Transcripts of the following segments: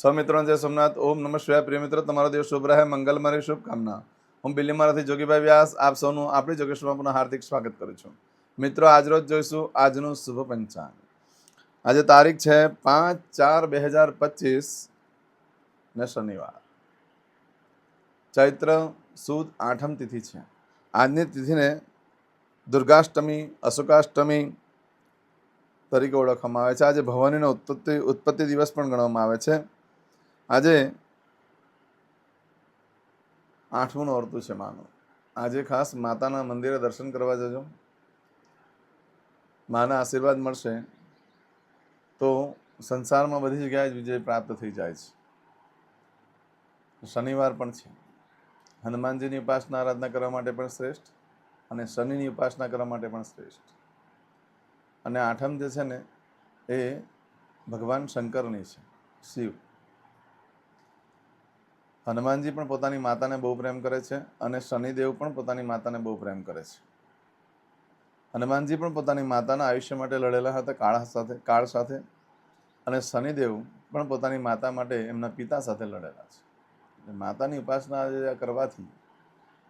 સ્વમિત્રો જય સોમનાથ. ઓમ નમઃ શિવાય. પ્રિય મિત્રો, તમારો દિવસ શુભ રહે. મંગલમારી શુભકામના. હું બિલીમારાથી જોગીભાઈ વ્યાસ. આપ સૌનું આપણી જોગેશ્વરમાં પુનઃ હાર્દિક સ્વાગત કરું છું. મિત્રો આજરોજ જોઈશું આજનું શુભ પંચાંગ. આજે તારીખ છે પાંચ ચાર બે હજાર પચીસ ને શનિવાર. ચૈત્ર સુદ આઠમ તિથિ છે. આજની તિથિને દુર્ગાષ્ટમી, અશોકાષ્ટમી તરીકે ઓળખવામાં આવે છે. આજે ભવાનીનો ઉત્પત્તિ ઉત્પત્તિ દિવસ પણ ગણવામાં આવે છે. આજે આઠમું નોરતું છે માનું. આજે ખાસ માતાના મંદિરે દર્શન કરવા જજો. માના આશીર્વાદ મળશે. તો સંસારમાં બધી જગ્યાએ જ વિજય પ્રાપ્ત થઈ જાય છે. શનિવાર પણ છે. હનુમાનજીની ઉપાસના આરાધના કરવા માટે પણ શ્રેષ્ઠ અને શનિની ઉપાસના કરવા માટે પણ શ્રેષ્ઠ. અને આઠમ જે છે ને, એ ભગવાન શંકરની છે, શિવ. હનુમાનજી પણ પોતાની માતાને બહુ પ્રેમ કરે છે અને શનિદેવ પણ પોતાની માતાને બહુ પ્રેમ કરે છે. હનુમાનજી પણ પોતાની માતાના આયુષ્ય માટે લડેલા હતા કાળ સાથે કાળ સાથે અને શનિદેવ પણ પોતાની માતા માટે એમના પિતા સાથે લડેલા છે. માતાની ઉપાસના આજે કરવાથી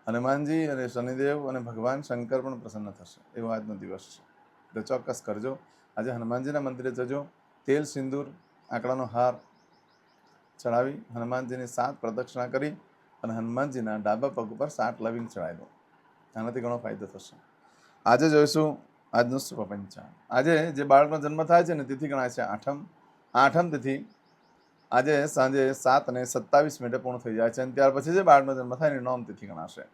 હનુમાનજી અને શનિદેવ અને ભગવાન શંકર પણ પ્રસન્ન થશે. એવો આજનો દિવસ છે. એટલે ચોક્કસ કરજો. આજે હનુમાનજીના મંદિરે જજો. તેલ, સિંદૂર, આંકડાનો હાર ચડાવી હનુમાનજીની સાત પ્રદક્ષિણા કરી અને હનુમાનજીના ડાબા પગ ઉપર સાત લવિંગ ચડાવી દો આનાથી ઘણો ફાયદો થશે. આજે જોઈશું આજનું શુભ પંચાંગ આજે જે બાળકનો જન્મ થાય છે ને તિથિ ગણાય છે આઠમ. આઠમ તિથિ આજે સાંજે સાત અને સત્તાવીસ મિનિટે પૂર્ણ થઈ જાય છે અને ત્યાર પછી જે બાળકનો જન્મ થાય એની નોમ તિથિ ગણાશે.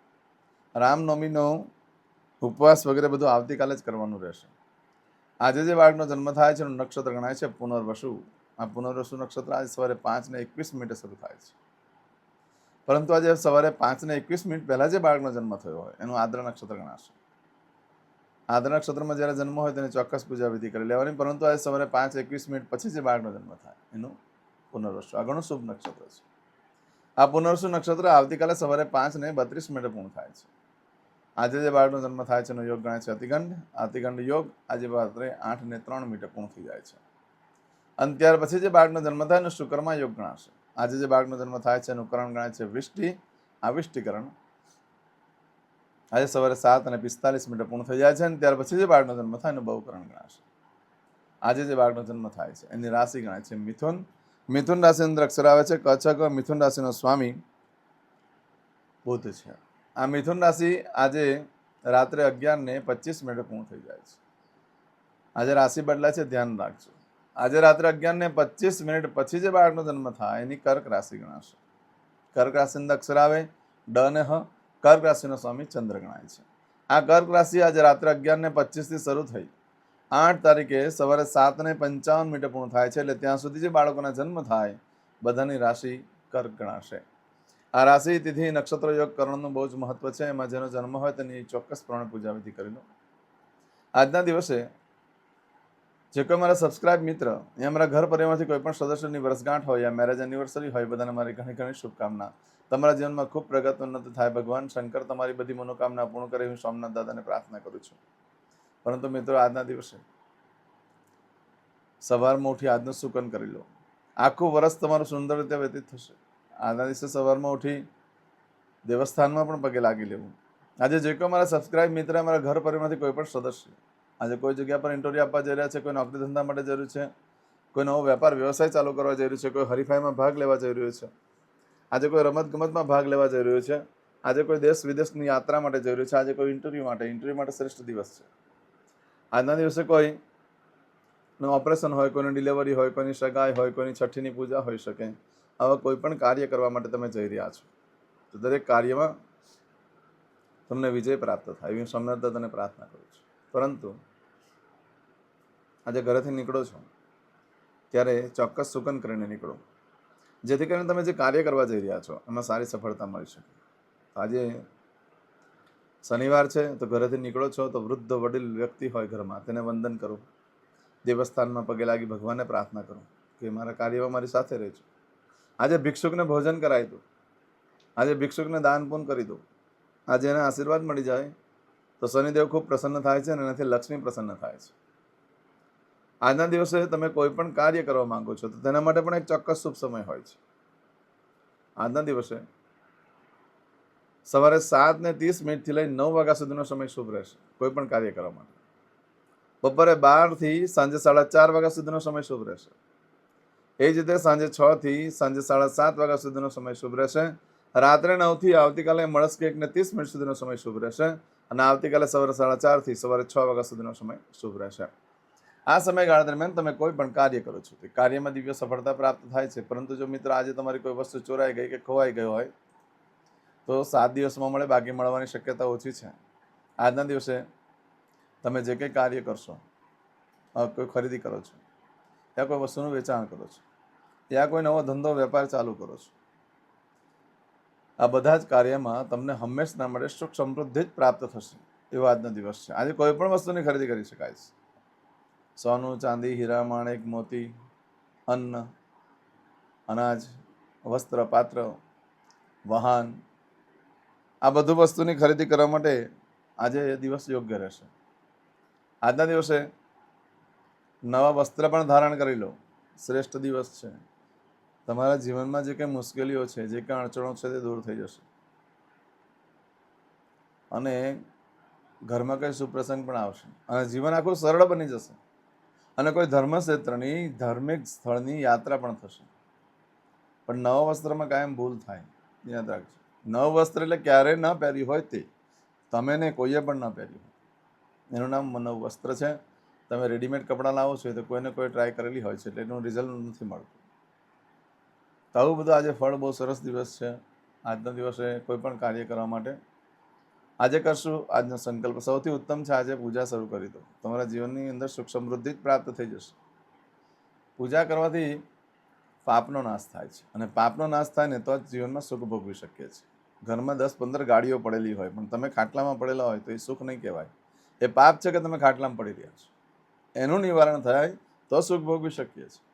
રામનવમીનો ઉપવાસ વગેરે બધું આવતીકાલે જ કરવાનું રહેશે. આજે જે બાળકનો જન્મ થાય છે એનું નક્ષત્ર ગણાય છે પુનર્વસુ આ પુનર્વસુ નક્ષત્ર આજે સવારે પાંચ ને એકવીસ મિનિટે શરૂ થાય છે. પરંતુ આજે સવારે પાંચ ને એકવીસ મિનિટ પહેલાં જે બાળકનો જન્મ થયો હોય, એનું આદ્ર નક્ષત્ર ગણાશે. આદ્ર નક્ષત્રમાં જ્યારે જન્મ હોય તેની ચોક્કસ પૂજા વિધિ કરી લેવાની, પરંતુ આજે સવારે પાંચ એકવીસ મિનિટ પછી જે બાળકનો જન્મ થાય, એનું પુનર્વસુ આ ઘણું શુભ નક્ષત્ર છે. આ પુનર્વસુ નક્ષત્ર આવતીકાલે સવારે પાંચ ને બત્રીસ મિનિટે પૂર્ણ થાય છે. આજે જે બાળકનો જન્મ થાય છે, એનો યોગ ગણાય છે અતિગંડ અતિગંડ યોગ આજે રાત્રે આઠ ને ત્રણ મિનિટે પૂર્ણ થઈ જાય છે. અને ત્યાર પછી જે બાળકનો જન્મ થાય એનો શુક્રમાં યોગ ગણાશે. આજે જે બાળકનો જન્મ થાય છે એનું કરણ ગણાય છે વિષ્ટિ. આવિષ્ટિકરણ આજે સવારે સાત અને પિસ્તાલીસ મિનિટ પૂર્ણ થઈ જાય છે અને ત્યાર પછી જે બાળકનો જન્મ થાય એનું બહુકરણ ગણાશે. આજે જે બાળકનો જન્મ થાય છે એની રાશિ ગણાય છે મિથુન. મિથુન રાશિની અંદર અક્ષર આવે છે કચક મિથુન રાશિનો સ્વામી બુધ છે. આ મિથુન રાશિ આજે રાત્રે અગિયાર ને પચીસ મિનિટે પૂર્ણ થઈ જાય છે. આજે રાશિ બદલાય છે, ધ્યાન રાખજો. આજે રાત્રે અગિયાર ને પચીસ મિનિટ પછી જે બાળકનો જન્મ થાય, એની કર્ક રાશિ ગણાશે. કર્ક રાશિની અક્ષર આવે, ડ ને હ, કર્ક રાશિનો સ્વામી ચંદ્ર ગણાય છે. આ કર્ક રાશિ આજે રાત્રે અગિયાર ને પચીસથી શરૂ થઈ. આઠ તારીખે સવારે સાત ને પંચાવન મિનિટે પૂર્ણ થાય છે, એટલે ત્યાં સુધી જે બાળકોના જન્મ થાય, બધાની રાશિ કર્ક ગણાશે. આ રાશિ, તિથિ, નક્ષત્ર યોગ કરણનું બહુ જ મહત્વ છે. એમાં જેનો જન્મ હોય તેની ચોક્કસ પ્રમાણે પૂજા વિધિ કરી લો. આજના દિવસે જે કોઈ મારા સબસ્ક્રાઇબ મિત્ર, એ અમારા ઘર પરિવારમાંથી કોઈ પણ સદસ્યની વર્ષગાંઠ હોય, યા મેરેજ એનિવર્સરી હોય બધાને મારી ઘણી ઘણી શુભકામના. તમારા જીવનમાં ખૂબ પ્રગત ઉન્નત થાય. ભગવાન શંકર તમારી બધી મનોકામના પૂર્ણ કરે. હું સોમનાથ દાદાને પ્રાર્થના કરું છું. પરંતુ મિત્રો, આજના દિવસે સવારમાં ઉઠી આજનું સુકન કરી લો. આખું વર્ષ તમારું સુંદર રીતે વ્યતીત થશે. આજના દિવસે સવારમાં ઉઠી દેવસ્થાનમાં પણ પગે લાગી લેવું. આજે જે કોઈ મારા સબસ્ક્રાઇબ મિત્ર અમારા ઘર પરિવારમાંથી કોઈ પણ સદસ્ય આજે કોઈ જગ્યા પર ઇન્ટરવ્યૂ આપવા જઈ રહ્યા છે, કોઈ નોકરી ધંધા માટે જરૂર છે, કોઈ નવો વેપાર, વ્યવસાય ચાલુ કરવા જઈ રહ્યું છે, કોઈ હરીફાઈમાં ભાગ લેવા જઈ રહ્યું છે, આજે કોઈ રમત ગમતમાં ભાગ લેવા જઈ રહ્યું છે, આજે કોઈ દેશ વિદેશની યાત્રા માટે જઈ રહ્યું છે, આજે કોઈ ઇન્ટરવ્યૂ માટે ઇન્ટરવ્યૂ માટે શ્રેષ્ઠ દિવસ છે. આજના દિવસે કોઈ નું ઓપરેશન હોય, કોઈની ડિલિવરી હોય, કોઈની સગાઈ હોય, કોઈની છઠ્ઠીની પૂજા હોઈ શકે, આવા કોઈ પણ કાર્ય કરવા માટે તમે જઈ રહ્યા છો. તો દરેક કાર્યમાં તમને વિજય પ્રાપ્ત થાય. એવી સમજતા તને પ્રાર્થના કરું છું. પરંતુ આજે ઘરેથી નીકળો છો, ત્યારે ચોક્કસ સુકન કરીને નીકળો. જેથી કરીને તમે જે કાર્ય કરવા જઈ રહ્યા છો, એમાં સારી સફળતા મળી શકે. આજે શનિવાર છે, તો ઘરેથી નીકળો છો, તો વૃદ્ધ વડીલ વ્યક્તિ હોય ઘરમાં, તેને વંદન કરો. દેવસ્થાનમાં પગે લાગી ભગવાનને પ્રાર્થના કરો કે મારા કાર્યમાં મારી સાથે રહેજો. આજે ભિક્ષુકને ભોજન કરાવી દો. આજે ભિક્ષુકને દાન પૂન કરી દો. આજે એને આશીર્વાદ મળી જાય, તો શનિદેવ ખૂબ પ્રસન્ન થાય છે અને એનાથી લક્ષ્મી પ્રસન્ન થાય છે. આજના દિવસે તમે કોઈ પણ કાર્ય કરવા માંગો છો, તો તેના માટે પણ એક ચોક્કસ શુભ સમય હોય છે. આજના દિવસે સવારે સાત ને ત્રીસ મિનિટથી લઈ નવ વાગ્યા સુધીનો સમય શુભ રહેશે, કોઈ પણ કાર્ય કરવા માટે. બપોરે બારથી સાંજે સાડા ચાર વાગ્યા સુધીનો સમય શુભ રહેશે. એ જ રીતે સાંજે છ થી સાંજે સાડા સાત વાગ્યા સુધીનો સમય શુભ રહેશે. રાત્રે નવથી આવતીકાલે મળસ્કે એક ને ત્રીસ મિનિટ સુધીનો સમય શુભ રહેશે અને આવતીકાલે સવારે સાડા ચારથી સવારે છ વાગ્યા સુધીનો સમય શુભ રહેશે. આ સમયગાળા દરમિયાન તમે કોઈ પણ કાર્ય કરો છો. તે કાર્યમાં દિવ્ય સફળતા પ્રાપ્ત થાય છે. પરંતુ જો મિત્ર આજે તમારી કોઈ વસ્તુ ચોરાઈ ગઈ કે ખોવાઈ ગઈ હોય, તો સાત દિવસમાં મળે, બાકી મળવાની શક્યતા ઓછી છે. આજના દિવસે તમે જે કંઈ કાર્ય કરશો કોઈ ખરીદી કરો છો યા કોઈ વસ્તુનું વેચાણ કરો છો યા કોઈ નવો ધંધો, વેપાર ચાલુ કરો છો, આ બધા જ કાર્યમાં તમને હંમેશના માટે સુખ સમૃદ્ધિ જ પ્રાપ્ત થશે. એવો આજનો દિવસ છે. આજે કોઈ પણ વસ્તુની ખરીદી કરી શકાય છે. સોનું, ચાંદી, હીરા, માણેક, મોતી, અન્ન, અનાજ, વસ્ત્ર, પાત્ર વાહન આ બધું વસ્તુની ખરીદી કરવા માટે આજે એ દિવસ યોગ્ય રહેશે. આજના દિવસે નવા વસ્ત્ર પણ ધારણ કરી લો. શ્રેષ્ઠ દિવસ છે. તમારા જીવનમાં જે કંઈ મુશ્કેલીઓ છે, જે કંઈ અડચણો છે તે દૂર થઈ જશે. અને ઘરમાં કંઈ સુપ્રસંગ પણ આવશે. અને જીવન આખું સરળ બની જશે. અને કોઈ ધર્મક્ષેત્રની, ધાર્મિક સ્થળની યાત્રા પણ થશે. પણ નવા વસ્ત્રમાં કાયમ ભૂલ થાય. યાદ રાખજો. નવ વસ્ત્ર એટલે ક્યારેય ન પહેર્યું હોય તે. તમે ને કોઈએ પણ ન પહેર્યું હોય. એનું નામ નવ વસ્ત્ર છે. તમે રેડીમેડ કપડાં લાવો છો તો કોઈને કોઈ ટ્રાય કરેલી હોય છે એટલે એનું રિઝલ્ટ નથી મળતું. તો બધું આજે ફળ બહુ સરસ દિવસ છે. આજના દિવસે કોઈ પણ કાર્ય કરવા માટે આજે કરશું આજનો સંકલ્પ. સૌથી ઉત્તમ છે આજે પૂજા શરૂ કરી દો. તમારા જીવનની અંદર સુખ સમૃદ્ધિ જ પ્રાપ્ત થઈ જશે. પૂજા કરવાથી પાપનો નાશ થાય છે. અને પાપનો નાશ થાય ને તો જ જીવનમાં સુખ ભોગવી શકીએ છીએ. ઘરમાં દસ પંદર ગાડીઓ પડેલી હોય, પણ તમે ખાટલામાં પડેલા હોય તો એ સુખ નહીં કહેવાય. એ પાપ છે કે તમે ખાટલામાં પડી રહ્યા છો? એનું નિવારણ થાય તો સુખ ભોગવી શકીએ છીએ.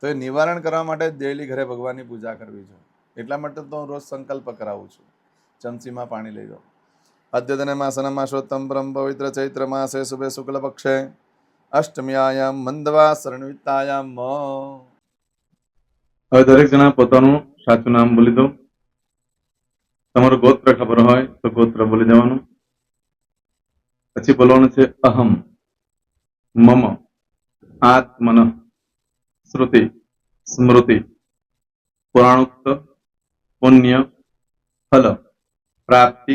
તો એ નિવારણ કરવા માટે ડેલી ઘરે ભગવાનની પૂજા કરવી જોઈએ. એટલા માટે તો હું રોજ સંકલ્પ કરાવું છું. ચમચીમાં પાણી લઈ લો અદ્યતને માસન માસોત્તમ પરમ પવિત્ર ચૈત્ર માસે શુભે શુક્લ પક્ષે અષ્ટમ્યાયામ મંદવા શરણવિતાયામ હવે દરેક જણા પોતાનું સાચું નામ બોલી દો. તમારું ગોત્ર ખબર હોય તો ગોત્ર બોલી દેવાનું. પછી બોલવાનું છે અહમ, મમ, આત્મન, શ્રુતિ, સ્મૃતિ, પુરાણોક્ત, પુણ્ય, ફલ, પ્રાપ્તિ